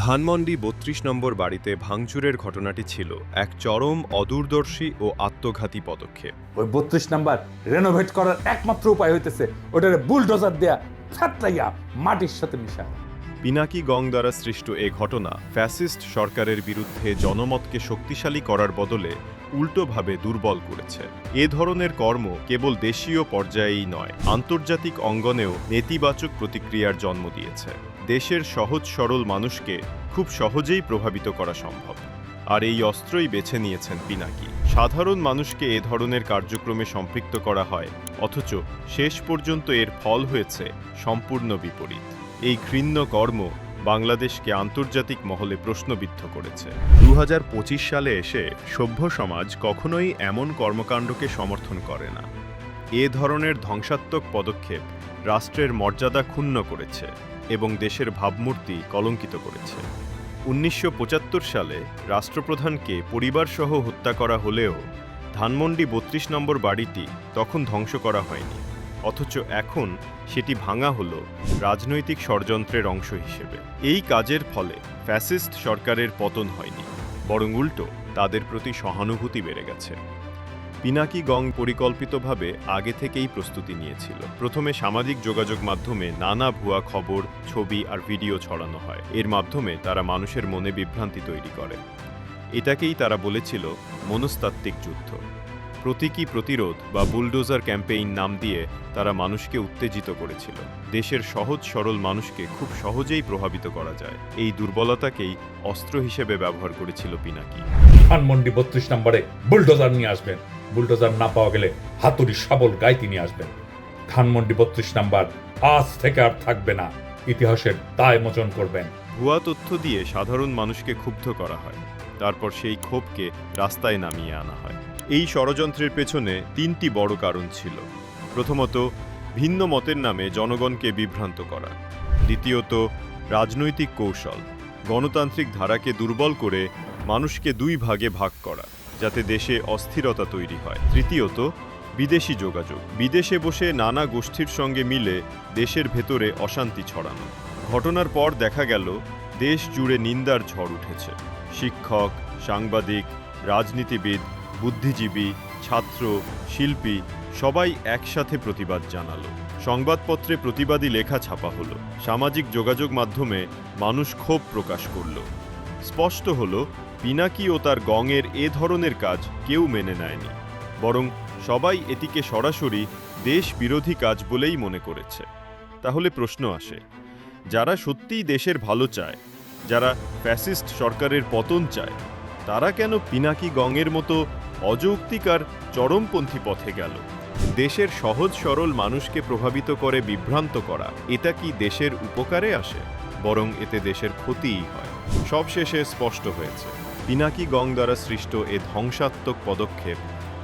ধানমন্ডি বত্রিশ নম্বর বাড়িতে ভাঙচুরের ঘটনাটি ছিল এক চরম অদূরদর্শী ও আত্মঘাতী পদক্ষেপ। ওই বত্রিশ নম্বর রেনোভেট করার একমাত্র উপায় হইতেছে ওটারে বুলডোজার দেয়া ছাত্রাইয়া মাটির সাথে মিশা। পিনাকি গং দ্বারা সৃষ্ট এ ঘটনা ফ্যাসিস্ট সরকারের বিরুদ্ধে জনমতকে শক্তিশালী করার বদলে উল্টোভাবে দুর্বল করেছে। এ ধরনের কর্ম কেবল দেশীয় পর্যায়েই নয়, আন্তর্জাতিক অঙ্গনেও নেতিবাচক প্রতিক্রিয়ার জন্ম দিয়েছে। দেশের সহজ সরল মানুষকে খুব সহজেই প্রভাবিত করা সম্ভব। আর এই অস্ত্রই বেছে নিয়েছেন পিনাকি। সাধারণ মানুষকে এ ধরনের কার্যক্রমে সম্পৃক্ত করা হয়, অথচ শেষ পর্যন্ত এর ফল হয়েছে সম্পূর্ণ বিপরীত। এই ঘৃণ্য কর্ম বাংলাদেশকে আন্তর্জাতিক মহলে প্রশ্নবিদ্ধ করেছে। দু হাজার পঁচিশ সালে এসে সভ্য সমাজ কখনোই এমন কর্মকাণ্ডকে সমর্থন করে না। এ ধরনের ধ্বংসাত্মক পদক্ষেপ রাষ্ট্রের মর্যাদা ক্ষুণ্ণ করেছে এবং দেশের ভাবমূর্তি কলঙ্কিত করেছে। উনিশশো পঁচাত্তর সালে রাষ্ট্রপ্রধানকে পরিবারসহ হত্যা করা হলেও ধানমন্ডি বত্রিশ নম্বর বাড়িটি তখন ধ্বংস করা হয়নি। অথচ এখন সেটি ভাঙা হলো রাজনৈতিক ষড়যন্ত্রের অংশ হিসেবে। এই কাজের ফলে ফ্যাসিস্ট সরকারের পতন হয়নি, বরং উল্টো তাদের প্রতি সহানুভূতি বেড়ে গেছে। পিনাকি গং পরিকল্পিতভাবে আগে থেকেই প্রস্তুতি নিয়েছিল। প্রথমে সামাজিক যোগাযোগ মাধ্যমে নানা ভুয়া খবর, ছবি আর ভিডিও ছড়ানো হয়। এর মাধ্যমে তারা মানুষের মনে বিভ্রান্তি তৈরি করে। এটাকেই তারা বলেছিল মনস্তাত্ত্বিক যুদ্ধ। প্রতীকী প্রতিরোধ বা বুলডোজার ক্যাম্পেইন নাম দিয়ে তারা মানুষকে উত্তেজিত করেছিল। দেশের সহজ সরল মানুষকে খুব সহজেই প্রভাবিত করা যায়। এই দুর্বলতাকেই অস্ত্র হিসেবে ব্যবহার করেছিল পিনাকি। ধানমন্ডি বত্রিশ নম্বরে বুলডোজার নিয়ে আসবেন। বুলডোজার না পাওয়া গেলে হাতুড়ি শাবল গাইতি নিয়ে আসবেন। ধানমন্ডি বত্রিশ নাম্বার আজ থেকে আর থাকবে না। ইতিহাসের দায় মোচন করবেন। ভুয়া তথ্য দিয়ে সাধারণ মানুষকে ক্ষুব্ধ করা হয়। তারপর সেই ক্ষোভকে রাস্তায় নামিয়ে আনা হয়। এই ষড়যন্ত্রের পেছনে তিনটি বড় কারণ ছিল। প্রথমত, ভিন্ন মতের নামে জনগণকে বিভ্রান্ত করা। দ্বিতীয়ত, রাজনৈতিক কৌশল। গণতান্ত্রিক ধারাকে দুর্বল করে মানুষকে দুই ভাগে ভাগ করা, যাতে দেশে অস্থিরতা তৈরি হয়। তৃতীয়ত, বিদেশি যোগাযোগ। বিদেশে বসে নানা গোষ্ঠীর সঙ্গে মিলে দেশের ভেতরে অশান্তি ছড়ানো। ঘটনার পর দেখা গেল, দেশ জুড়ে নিন্দার ঝড় উঠেছে। শিক্ষক, সাংবাদিক, রাজনীতিবিদ বুদ্ধিজীবী, ছাত্র, শিল্পী, সবাই একসাথে প্রতিবাদ জানালো। সংবাদপত্রে প্রতিবাদী লেখা ছাপা হলো। সামাজিক যোগাযোগ মাধ্যমে মানুষ ক্ষোভ প্রকাশ করল। স্পষ্ট হলো, পিনাকি ও তার গঙের এ ধরনের কাজ কেউ মেনে নেয়নি। বরং সবাই এটিকে সরাসরি দেশ বিরোধী কাজ বলেই মনে করেছে। তাহলে প্রশ্ন আসে, যারা সত্যিই দেশের ভালো চায়, যারা ফ্যাসিস্ট সরকারের পতন চায়, তারা কেন পিনাকি গঙের মতো অযৌক্তিক আর চরমপন্থী পথে গেল। দেশের সহজ সরল মানুষকে প্রভাবিত করে বিভ্রান্ত করা, এটা কি দেশের উপকারে আসে? বরং এতে দেশের ক্ষতিই হয়। সবশেষে স্পষ্ট হয়েছে, পিনাকি গং দ্বারা সৃষ্ট এ ধ্বংসাত্মক পদক্ষেপ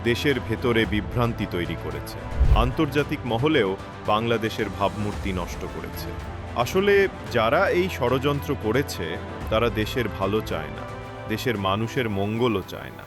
দেশের ভেতরে বিভ্রান্তি তৈরি করেছে। আন্তর্জাতিক মহলেও বাংলাদেশের ভাবমূর্তি নষ্ট করেছে। আসলে যারা এই ষড়যন্ত্র করেছে, তারা দেশের ভালো চায় না, দেশের মানুষের মঙ্গলও চায় না।